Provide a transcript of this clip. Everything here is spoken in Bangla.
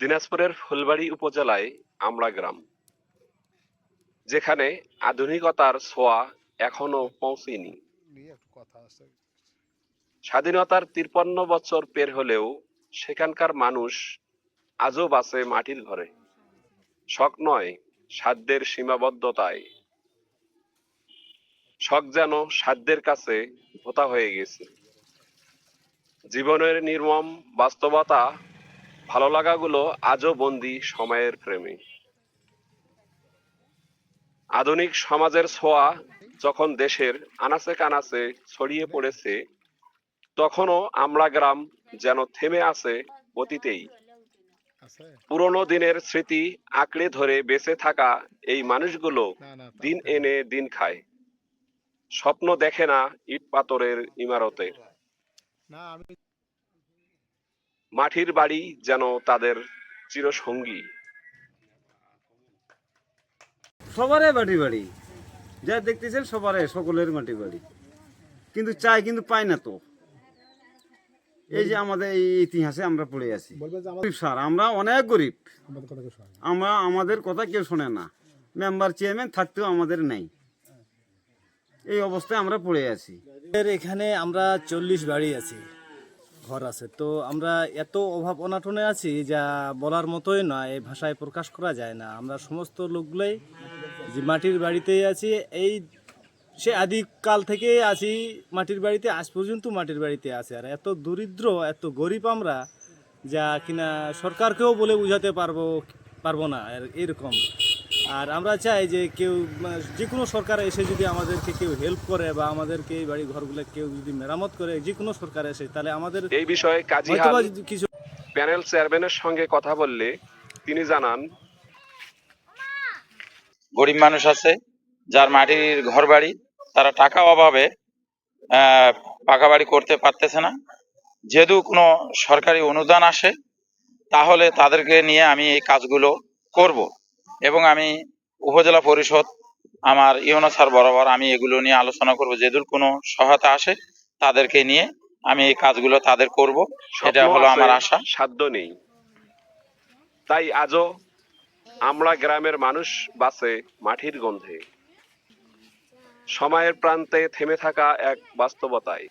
দিনাজপুরের ফুলবাড়ি উপজেলায় আমড়া গ্রাম যেখানে আধুনিকতার ছোঁয়া এখনও পৌঁছেনি। স্বাধীনতার তিপ্পান্ন বছর পের হলেও সেখানকার মানুষ আজও বাঁচে মাটির ঘরে। শখ নয় সাধ্যের সীমাবদ্ধতায়। শখ যেন সাধ্যের কাছে ভোতা হয়ে গেছে। জীবনের নির্মম বাস্তবতা ভালো লাগাগুলো আজও বন্দি সময়ের প্রেমে। আধুনিক সমাজের ছোঁয়া যখন দেশের আনাচে কানাচে ছড়িয়ে পড়েছে তখনও আমরা গ্রাম যেন থেমে আছে অতীতেই। পুরনো দিনের স্মৃতি আঁকড়ে ধরে বেঁচে থাকা এই মানুষগুলো দিন এনে দিন খায়। স্বপ্ন দেখে না ইট পাথরের ইমারতে। না আমি মাটির বাড়ি যেন তাদের চিরসঙ্গী। সবারই মাটি বাড়ি। যা দেখতেছেন সবারই সকলের মাটি বাড়ি। কিন্তু চাই কিন্তু পাই না তো। এই যে আমাদের এই ইতিহাসে আমরা পড়ে আছি। স্যার আমরা অনেক গরিব। আমরা আমাদের কথা কেউ শোনে না। মেম্বার চেয়ারম্যান থাকতেও আমাদের নেই। এই অবস্থায় আমরা পড়ে আছি। এর এখানে আমরা চল্লিশ বাড়ি আছি। ঘর আছে। তো আমরা এত অভাব অনাটনে আছি যা বলার মতোই না, এই ভাষায় প্রকাশ করা যায় না। আমরা সমস্ত লোকগুলোই যে মাটির বাড়িতেই আছি, এই সে আদিকাল থেকে আছি, মাটির বাড়িতে, আজ পর্যন্ত মাটির বাড়িতে আছে। আর এত দরিদ্র, এত গরিব আমরা যা কিনা সরকারকেও বলে বোঝাতে পারব পারব না। এরকম আর আমরা চাই যে কেউ যে কোনো সরকার এসে যদি আমাদেরকে কেউ হেল্প করে বা আমাদেরকে এই বাড়ি ঘরগুলো কেউ যদি মেরামত করে যে কোনো সরকার এসে তাহলে আমাদের এই বিষয়ে কাজী কিছু প্যানেল চেয়ারম্যানের সঙ্গে কথা বললে তিনি জানান গরিব মানুষ আছে যার মাটির ঘর বাড়ি তারা টাকা অভাবে আহ, পাকা বাড়ি করতে পারতেছে না। যেহেতু কোনো সরকারি অনুদান আসে তাহলে তাদেরকে নিয়ে আমি এই কাজগুলো করব। এবং আমি উপজেলা পরিষদ আমার ইউনো স্যার বরাবর আমি এগুলো নিয়ে আলোচনা করব। যেদূর কোনো সহায়তা আসে তাদেরকে নিয়ে আমি এই কাজগুলো তাদের করব। এটা স্বপ্ন হলো আমার আশা। সাধ্য নেই। তাই আজও আমরা গ্রামের মানুষ বাঁচে মাটির গন্ধে। সময়ের প্রান্তে থেমে থাকা এক বাস্তবতায়।